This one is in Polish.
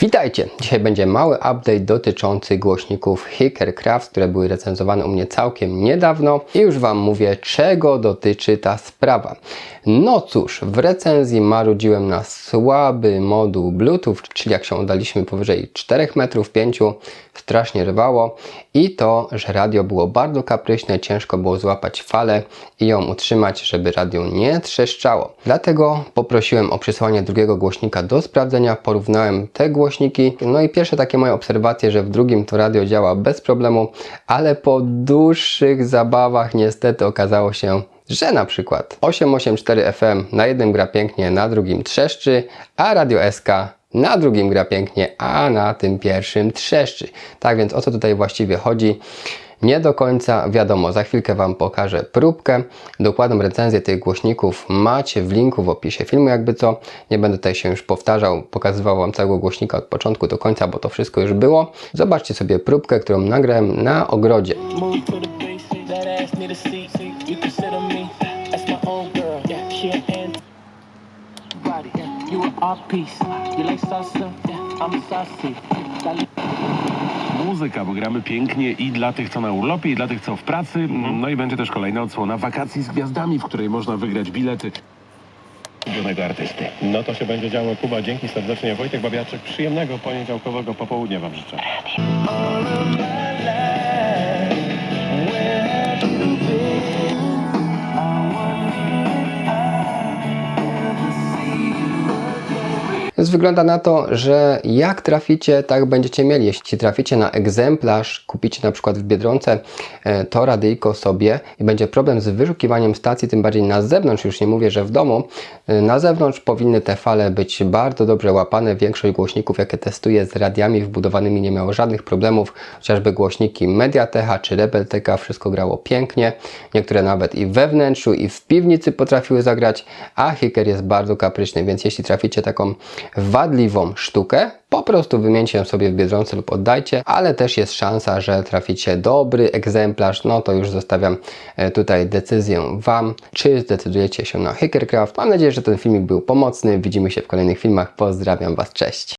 Witajcie! Dzisiaj będzie mały update dotyczący głośników Hickercraft, które były recenzowane u mnie całkiem niedawno i już Wam mówię, czego dotyczy ta sprawa. No cóż, w recenzji marudziłem na słaby moduł Bluetooth, czyli jak się oddaliśmy powyżej 4 metrów 5, strasznie rwało i to, że radio było bardzo kapryśne, ciężko było złapać falę i ją utrzymać, żeby radio nie trzeszczało. Dlatego poprosiłem o przysłanie drugiego głośnika do sprawdzenia, porównałem te głośniki, no i pierwsze takie moje obserwacje, że w drugim to radio działa bez problemu, ale po dłuższych zabawach niestety okazało się, że na przykład 884 FM na jednym gra pięknie, na drugim trzeszczy, a Radio SK na drugim gra pięknie, a na tym pierwszym trzeszczy. Tak więc o co tutaj właściwie chodzi? Nie do końca wiadomo, za chwilkę Wam pokażę próbkę. Dokładną recenzję tych głośników macie w linku w opisie filmu, jakby co. Nie będę tutaj się już powtarzał, pokazywał Wam całego głośnika od początku do końca, bo to wszystko już było. Zobaczcie sobie próbkę, którą nagrałem na ogrodzie. You. Body, yeah, you like salsa? Yeah, I'm. Muzyka, bo gramy pięknie i dla tych, co na urlopie, i dla tych, co w pracy. No i będzie też kolejna odsłona wakacji z gwiazdami, w której można wygrać bilety. ulubionego artysty. No to się będzie działo. Kuba, dzięki serdecznie. Wojtek Babiaczek, przyjemnego poniedziałkowego popołudnia Wam życzę. Więc wygląda na to, że jak traficie, tak będziecie mieli. Jeśli traficie na egzemplarz, kupicie na przykład w Biedronce e, to radyjko sobie i będzie problem z wyszukiwaniem stacji, tym bardziej na zewnątrz, już nie mówię, że w domu, e, na zewnątrz powinny te fale być bardzo dobrze łapane. Większość głośników, jakie testuję z radiami wbudowanymi nie miało żadnych problemów, chociażby głośniki Mediatecha czy Rebelteka, wszystko grało pięknie. Niektóre nawet i we wnętrzu, i w piwnicy potrafiły zagrać, a Hiker jest bardzo kapryśny, więc jeśli traficie taką wadliwą sztukę, po prostu wymieńcie ją sobie w Biedronce lub oddajcie, ale też jest szansa, że traficie dobry egzemplarz, no to już zostawiam e, tutaj decyzję Wam, czy zdecydujecie się na Hickercraft. Mam nadzieję, że ten filmik był pomocny, widzimy się w kolejnych filmach, pozdrawiam Was, cześć!